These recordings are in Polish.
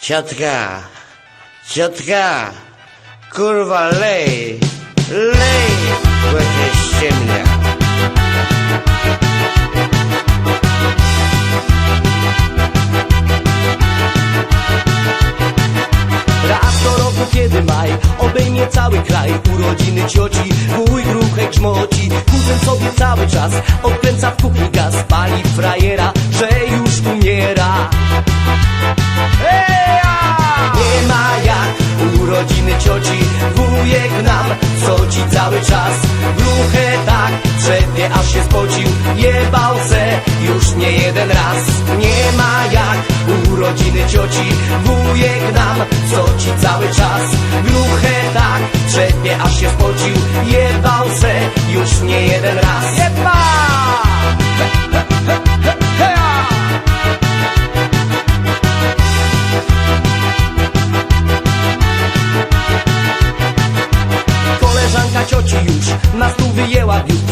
Ciotka, ciotka, kurwa lej, lej, bo się ściemnia. Raz do roku, kiedy maj obejmie cały kraj Urodziny cioci, mój gruchek grzmoci Kuzyn sobie cały czas odkręca w kuchni gaz Pali frajera, że już umiera soci cały czas. Gruchę tak trzepie, aż się spocił. Jebał se już nie jeden raz. Nie ma jak urodziny cioci. Wujek nam soci cały czas. Gruchę tak trzepie, aż się spocił. Jebał se już nie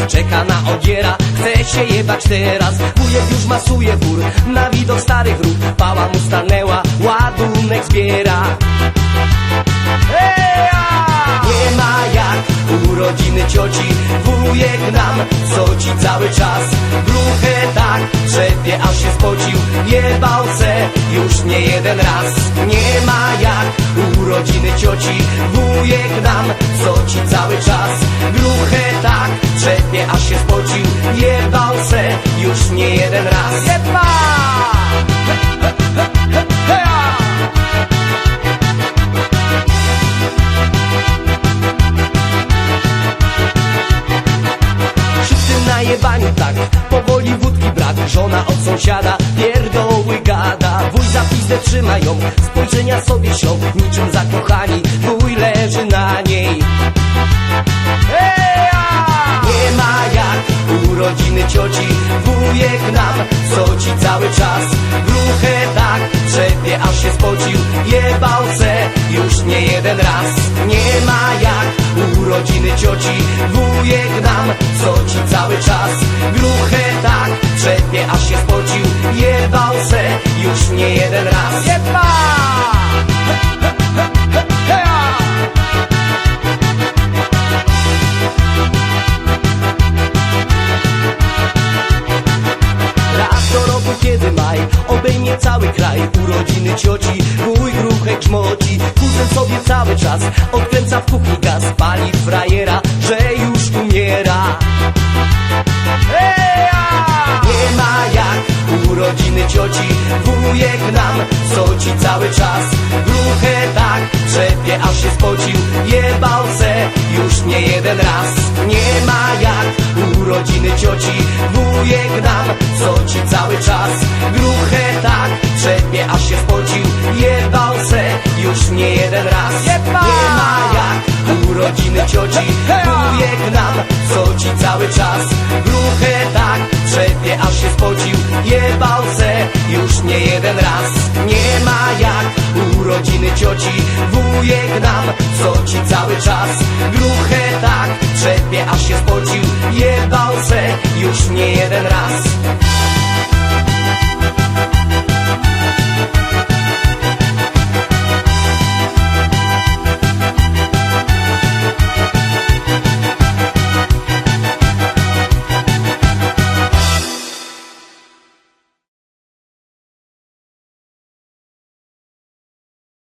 Czeka na odziera, chce się jebać teraz. Wujek już masuje wór na widok starych rów Pała mu stanęła, ładunek zbiera. Nie ma jak urodziny cioci. Wujek nam soci cały czas. Bruchę tak trzepie, aż się spocił. Jebał se już nie jeden raz. Nie urodziny cioci Wujek nam soci cały czas. Bruchę tak trzepie, aż się spocił. Jebał se już nie jeden raz. Jeba! Wszyscy najebani tak, powoli wódki brak Żona od sąsiada pierdoły gada. Wuj za pizdę trzymają, spojrzenia sobie sią. Niczym zakochani, wuj leży na niej. Nie ma jak urodziny cioci Wujek nam soci cały czas. Gruchę tak trzepie, aż się spocił Jebał se już nie jeden raz. Nie ma jak urodziny cioci Wujek nam soci cały czas Gruchę tak trzepie, aż się spocił Jebał se już nie jeden raz Jeba! Raz do roku, kiedy maj obejmie cały kraj Urodziny cioci, mój gruchek grzmoci Kuzyn sobie cały czas odkręca w kuchni gaz Pali frajera, się spocił Jebał se. Już nie jeden raz. Nie ma jak. Urodziny cioci Wujek nam soci cały czas. Gruchę tak. Trzepie, aż się spocił Jebał se. Już nie jeden raz. Nie ma jak. Urodziny cioci Wujek nam soci cały czas. Gruchę tak. Trzepie, aż się spocił Jebał se. Już nie jeden raz. Nie ma jak. Urodziny cioci Wujek nam soci cały czas Gruchę tak. Trzepie, aż się spocił Jebał se już nie jeden raz